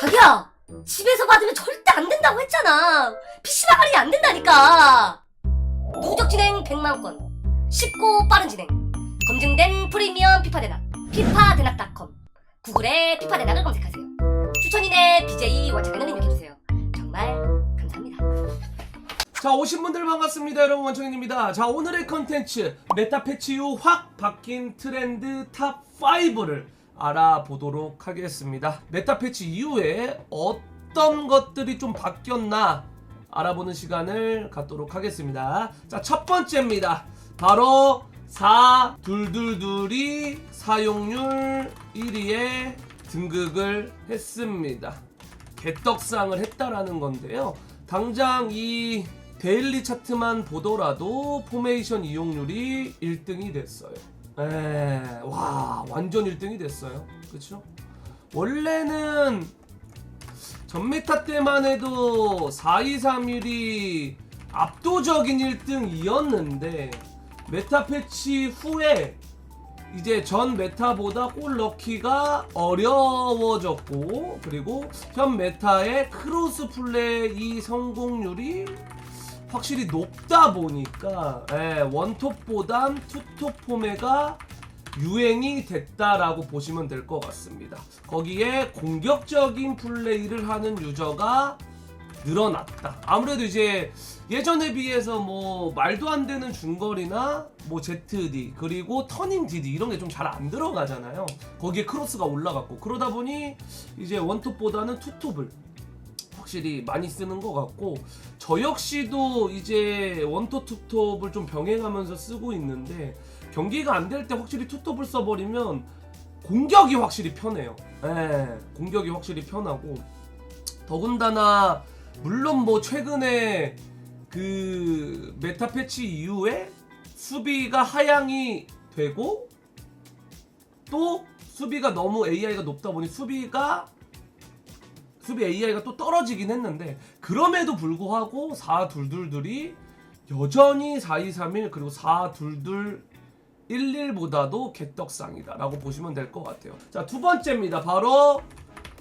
자기야 집에서 받으면 절대 안 된다고 했잖아. PC방 할인이 안 된다니까. 누적 진행? 100만 건 쉽고 빠른 진행. 검증된 프리미엄 피파 대낙 피파 대낙닷컴. 구글에 피파 대낙을 검색하세요. 추천인의 BJ 원창에는 입력해주세요. 정말 감사합니다. 자 오신 분들 반갑습니다. 여러분 원청인입니다. 자 오늘의 컨텐츠 메타 패치 이후 확 바뀐 트렌드 탑 5를 알아보도록 하겠습니다 메타 패치 이후에 어떤 것들이 좀 바뀌었나 알아보는 시간을 갖도록 하겠습니다 자 첫 번째입니다 바로 4 둘둘둘이 사용률 1위에 등극을 했습니다 개떡상을 했다라는 건데요. 당장 이 데일리 차트만 보더라도 포메이션 이용률이 1등이 됐어요. 에, 와, 완전 1등이 됐어요. 그쵸? 원래는 전메타 때만 해도 4231이 압도적인 1등이었는데 메타 패치 후에 이제 전 메타보다 골 넣기가 어려워졌고 그리고 현 메타의 크로스 플레이 성공률이 확실히 높다 보니까 예, 원톱보단 투톱 포메가 유행이 됐다라고 보시면 될 것 같습니다. 거기에 공격적인 플레이를 하는 유저가 늘어났다. 아무래도 이제 예전에 비해서 뭐 말도 안 되는 중거리나 뭐 ZD 그리고 터닝 DD 이런 게 좀 잘 안 들어가잖아요. 거기에 크로스가 올라갔고 그러다 보니 이제 원톱보다는 투톱을 확실히 많이 쓰는 것 같고 저 역시도 이제 원톱 투톱을 좀 병행하면서 쓰고 있는데 경기가 안 될 때 확실히 투톱을 써버리면 공격이 확실히 편해요. 예, 공격이 확실히 편하고 더군다나 물론 뭐 최근에 그 메타 패치 이후에 수비가 하향이 되고 또 수비가 너무 AI가 높다 보니 수비가 수비 AI가 또 떨어지긴 했는데 그럼에도 불구하고 422둘이 여전히 4231 그리고 422 11보다도 개떡상이다라고 보시면 될 것 같아요. 자, 두 번째입니다. 바로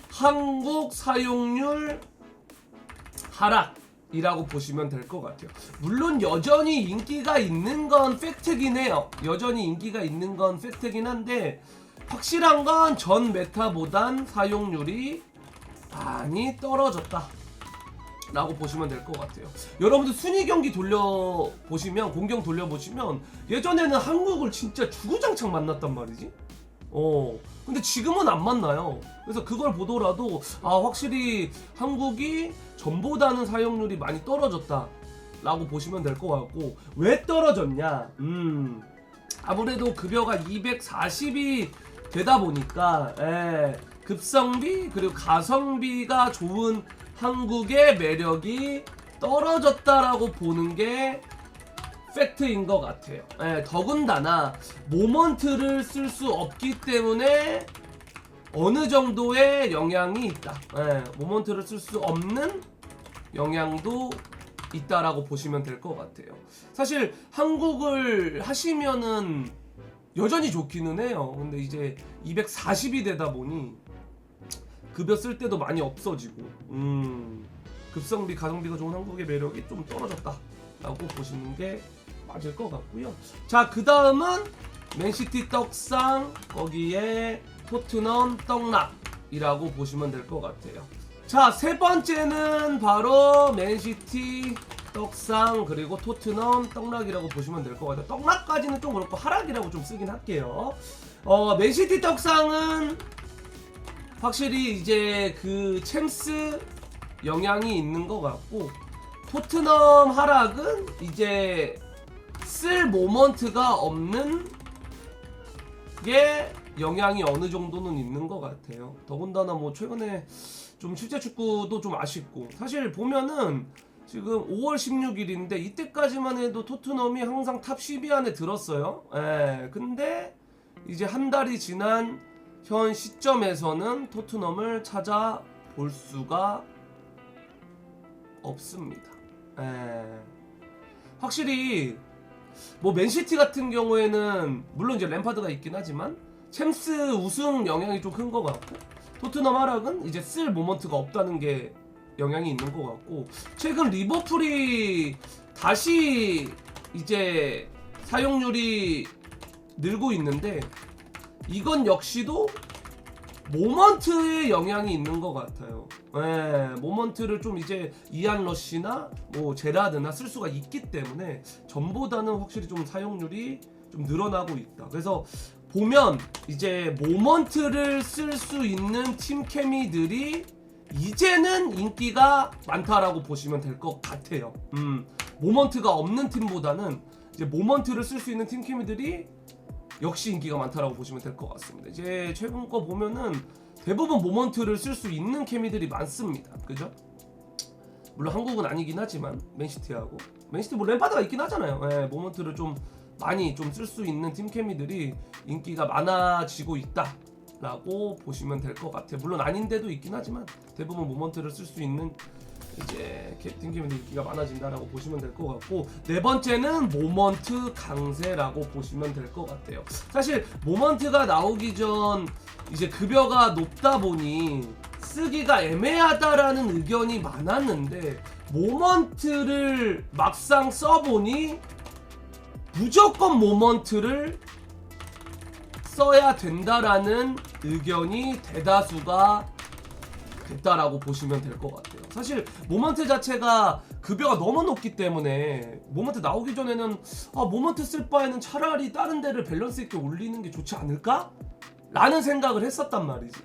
한국 사용률 하락이라고 보시면 될 것 같아요. 물론 여전히 인기가 있는 건 팩트긴 해요. 여전히 인기가 있는 건 팩트긴 한데 확실한 건 전 메타보단 사용률이 많이 떨어졌다. 라고 보시면 될 것 같아요. 여러분들 순위 경기 돌려 보시면 공경 돌려 보시면 예전에는 한국을 진짜 주구장창 만났단 말이지. 어. 근데 지금은 안 만나요. 그래서 그걸 보더라도 아 확실히 한국이 전보다는 사용률이 많이 떨어졌다. 라고 보시면 될 것 같고 왜 떨어졌냐? 음. 아무래도 급여가 240이 되다 보니까 예, 급성비 그리고 가성비가 좋은 한국의 매력이 떨어졌다라고 보는 게 팩트인 것 같아요. 예, 더군다나 모먼트를 쓸 수 없기 때문에 어느 정도의 영향이 있다. 예, 모먼트를 쓸 수 없는 영향도 있다라고 보시면 될 것 같아요. 사실 한국을 하시면은 여전히 좋기는 해요. 근데 이제 240이 되다 보니 급여 쓸 때도 많이 없어지고 음, 급성비 가성비가 좋은 한국의 매력이 좀 떨어졌다라고 보시는 게 맞을 것 같고요. 자, 그 다음은 맨시티 떡상 거기에 토트넘 떡락이라고 보시면 될 것 같아요. 자, 세 번째는 바로 맨시티 떡상 그리고 토트넘 떡락이라고 보시면 될 것 같아요. 떡락까지는 좀 그렇고 하락이라고 좀 쓰긴 할게요. 어, 맨시티 떡상은 확실히 이제 그 챔스 영향이 있는 것 같고 토트넘 하락은 이제 쓸 모먼트가 없는 게 영향이 어느 정도는 있는 것 같아요. 더군다나 뭐 최근에 좀 실제 축구도 좀 아쉽고 사실 보면은 지금 5월 16일인데 이때까지만 해도 토트넘이 항상 탑 10위 안에 들었어요. 예. 근데 이제 한 달이 지난 현 시점에서는 토트넘을 찾아볼 수가 없습니다. 예. 확실히 뭐 맨시티 같은 경우에는 물론 이제 램파드가 있긴 하지만 챔스 우승 영향이 좀 큰 것 같고 토트넘 하락은 이제 쓸 모먼트가 없다는 게 영향이 있는 것 같고 최근 리버풀이 다시 이제 사용률이 늘고 있는데 이건 역시도 모먼트의 영향이 있는 것 같아요. 예, 모먼트를 좀 이제 이안 러시나 뭐 제라드나 쓸 수가 있기 때문에 전보다는 확실히 좀 사용률이 좀 늘어나고 있다. 그래서 보면 이제 모먼트를 쓸 수 있는 팀 케미들이 이제는 인기가 많다라고 보시면 될 것 같아요. 음, 모먼트가 없는 팀보다는 이제 모먼트를 쓸 수 있는 팀 케미들이 역시 인기가 많다라고 보시면 될 것 같습니다. 이제 최근 거 보면은 대부분 모먼트를 쓸 수 있는 케미들이 많습니다. 그죠? 물론 한국은 아니긴 하지만 맨시티하고 맨시티 뭐 램파드가 있긴 하잖아요. 예, 모먼트를 좀 많이 좀 쓸 수 있는 팀 케미들이 인기가 많아지고 있다 라고 보시면 될 것 같아요. 물론 아닌데도 있긴 하지만 대부분 모먼트를 쓸 수 있는 이제 팀 케미들 인기가 많아진다라고 보시면 될 것 같고 네 번째는 모먼트 강세라고 보시면 될 것 같아요. 사실 모먼트가 나오기 전 이제 급여가 높다 보니 쓰기가 애매하다라는 의견이 많았는데 모먼트를 막상 써보니 무조건 모먼트를 써야 된다라는 의견이 대다수가 됐다라고 보시면 될 것 같아요. 사실 모먼트 자체가 급여가 너무 높기 때문에 모먼트 나오기 전에는 아 모먼트 쓸 바에는 차라리 다른 데를 밸런스 있게 올리는 게 좋지 않을까? 라는 생각을 했었단 말이지.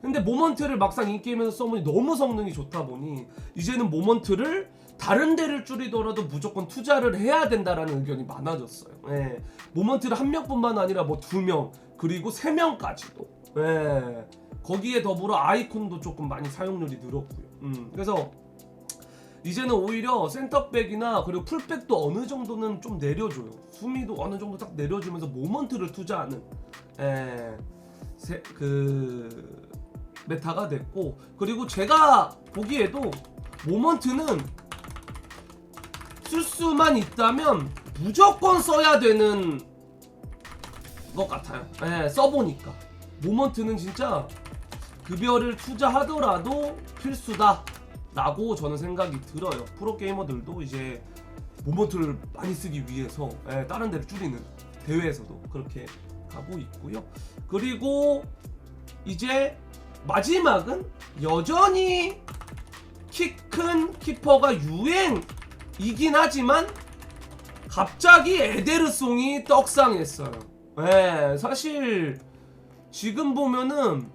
근데 모먼트를 막상 인게임에서 써보니 너무 성능이 좋다 보니 이제는 모먼트를 다른 데를 줄이더라도 무조건 투자를 해야 된다라는 의견이 많아졌어요. 예. 모먼트를 한 명뿐만 아니라 뭐 두 명, 그리고 세 명까지도. 예. 거기에 더불어 아이콘도 조금 많이 사용률이 늘었고요. 음, 그래서 이제는 오히려 센터백이나 그리고 풀백도 어느 정도는 좀 내려줘요. 수미도 어느 정도 딱 내려주면서 모먼트를 투자하는 에, 세, 그 메타가 됐고 그리고 제가 보기에도 모먼트는 쓸 수만 있다면 무조건 써야 되는 것 같아요. 예, 써보니까 모먼트는 진짜 급여를 투자하더라도 필수다 라고 저는 생각이 들어요. 프로 게이머들도 이제 모먼트를 많이 쓰기 위해서 예, 다른 데를 줄이는 대회에서도 그렇게 가고 있고요. 그리고 이제 마지막은 여전히 키 큰 키퍼가 유행이긴 하지만 갑자기 에데르송이 떡상했어요. 예, 사실 지금 보면은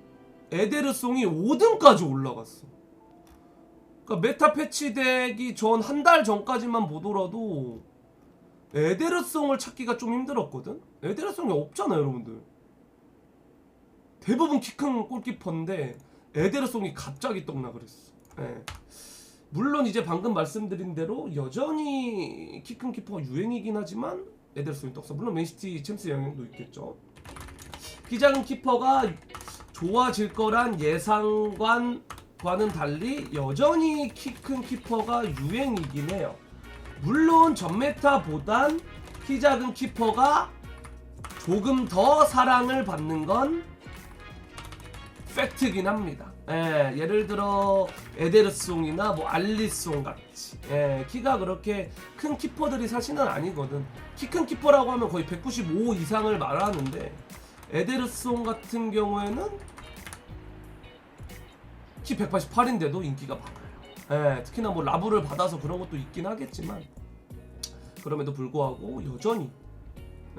에데르송이 5등까지 올라갔어. 그러니까 메타 패치되기 전 한 달 전까지만 보더라도 에데르송을 찾기가 좀 힘들었거든. 에데르송이 없잖아요, 여러분들. 대부분 키 큰 골키퍼인데 에데르송이 갑자기 떡락을 했어. 예. 물론 이제 방금 말씀드린 대로 여전히 키 큰 키퍼가 유행이긴 하지만 에데르송이 떡사. 물론 맨시티 챔스 영향도 있겠죠. 키 작은 키퍼가 좋아질 거란 예상과는 달리 여전히 키 큰 키퍼가 유행이긴 해요. 물론 전메타보단 키 작은 키퍼가 조금 더 사랑을 받는 건 팩트긴 합니다. 예, 예를 들어 에데르송이나 뭐 알리송 같이 예, 키가 그렇게 큰 키퍼들이 사실은 아니거든. 키 큰 키퍼라고 하면 거의 195 이상을 말하는데 에데르송 같은 경우에는 키 188인데도 인기가 많아요. 예, 특히나 뭐 라브를 받아서 그런 것도 있긴 하겠지만 그럼에도 불구하고 여전히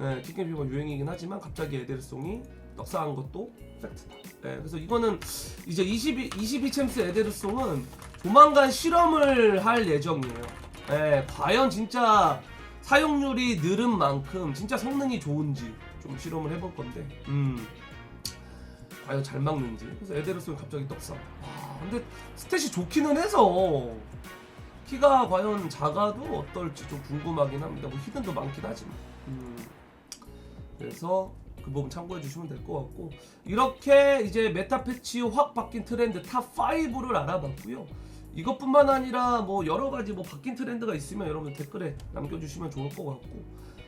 예, 키큰 피가 유행이긴 하지만 갑자기 에데르송이 떡상한 것도 팩트다. 예, 그래서 이거는 이제 22, 22 챔스 에데르송은 조만간 실험을 할 예정이에요. 예, 과연 진짜 사용률이 늘은 만큼 진짜 성능이 좋은지 좀 실험을 해볼 건데, 음, 과연 잘 막는지. 그래서 에데르송이 갑자기 떡상. 와, 근데 스탯이 좋기는 해서 키가 과연 작아도 어떨지 좀 궁금하긴 합니다. 뭐 히든도 많긴 하지만. 음, 그래서 그 부분 참고해 주시면 될 것 같고 이렇게 이제 메타 패치 확 바뀐 트렌드 탑 5를 알아봤고요. 이것뿐만 아니라 뭐 여러 가지 뭐 바뀐 트렌드가 있으면 여러분 댓글에 남겨주시면 좋을 것 같고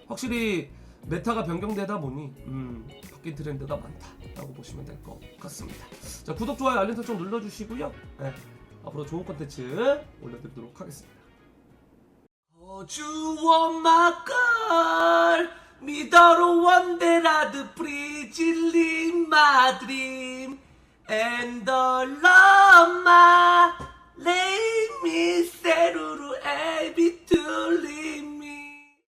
확실히 메타가 변경되다 보니 음, 바뀐 트렌드가 많다라고 보시면 될 것 같습니다. 자 구독 좋아요 알림 설정 눌러주시고요. 네, 앞으로 좋은 컨텐츠 올려드리도록 하겠습니다. 주워 막걸 미더로 원데라드 프리질링 마드림 엔더러마 레이미 세루루 에비툴리